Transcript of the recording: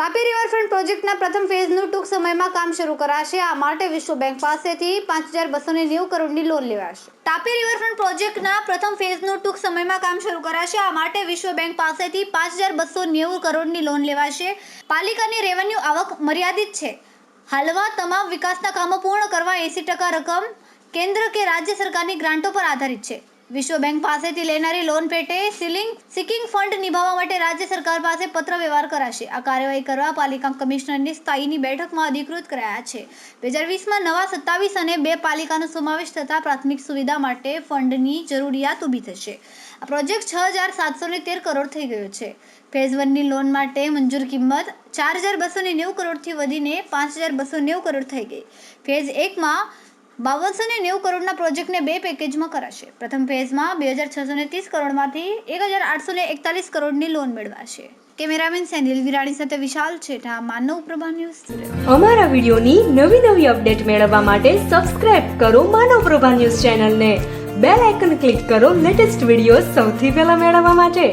Tapi riverfront પ્રોજેક્ટના પ્રથમ ફેઝનું ટૂંક સમયમાં કામ શરૂ કરાશે. આ માટે વિશ્વ બેંક પાસેથી પાંચ હજાર બસો નેવું કરોડની લોન લેવાશે. તાપી રિવરફ્રન્ટ પ્રોજેક્ટના પ્રથમ ફેઝનું ટૂંક સમયમાં કામ શરૂ કરાશે. આ માટે વિશ્વ બેંક પાસેથી પાંચ હજાર બસો નેવું કરોડની લોન લેવાશે. પાલિકાની રેવન્યુ આવક મર્યાદિત છે. હાલમાં તમામ વિકાસના કામો પૂર્ણ કરવા એંસી ટકા રકમ કેન્દ્ર કે રાજ્ય સરકારની ગ્રાન્ટો પર આધારિત છે. વિશ્વ બેંક પાસેથી લેનારી લોન પેટે સીલિંગ સિકિંગ ફંડ નિભાવવા માટે રાજ્ય સરકાર પાસે પત્ર વ્યવહાર કરાશે. આ કાર્યવાહી કરવા પાલિકા કમિશનરની સ્થાયીની બેઠકમાં અધિકૃત કરાયા છે. બે હજાર વીસમાં નવા સત્તાવીસ અને બે પાલિકાનો સમાવેશ થતાં પ્રાથમિક સુવિધા માટે ફંડની જરૂરિયાત ઊભી થશે. આ પ્રોજેક્ટ છ હજાર સાતસો ને તેર કરોડ થઈ ગયો છે. ફેઝ વનની લોન માટે મંજૂર કિંમત ચાર હજાર બસો ને નેવું કરોડથી વધીને પાંચ હજાર બસો નેવું કરોડ થઈ ગઈ. ફેઝ એકમાં બાવનસો ને નેવું કરોડના પ્રોજેક્ટને બે પેકેજમાં કરાશે. પ્રથમ ફેઝમાં બે હજાર છસો ને ત્રીસ કરોડમાંથી એક હજાર આઠસો ને એકતાલીસ કરોડની લોન મેળવાશે. કેમેરામેન સેનિલ વિરાણી સાથે વિશાલ છેઠા, માનવ પ્રભા ન્યૂઝ અમારા વિડીયોની નવી નવી અપડેટ મેળવવા માટે સબસ્ક્રાઇબ કરો માનવ પ્રભા ન્યૂઝ ચેનલને. બેલ આઇકન ક્લિક કરો લેટેસ્ટ વીડિયો સૌથી પહેલા મેળવવા માટે.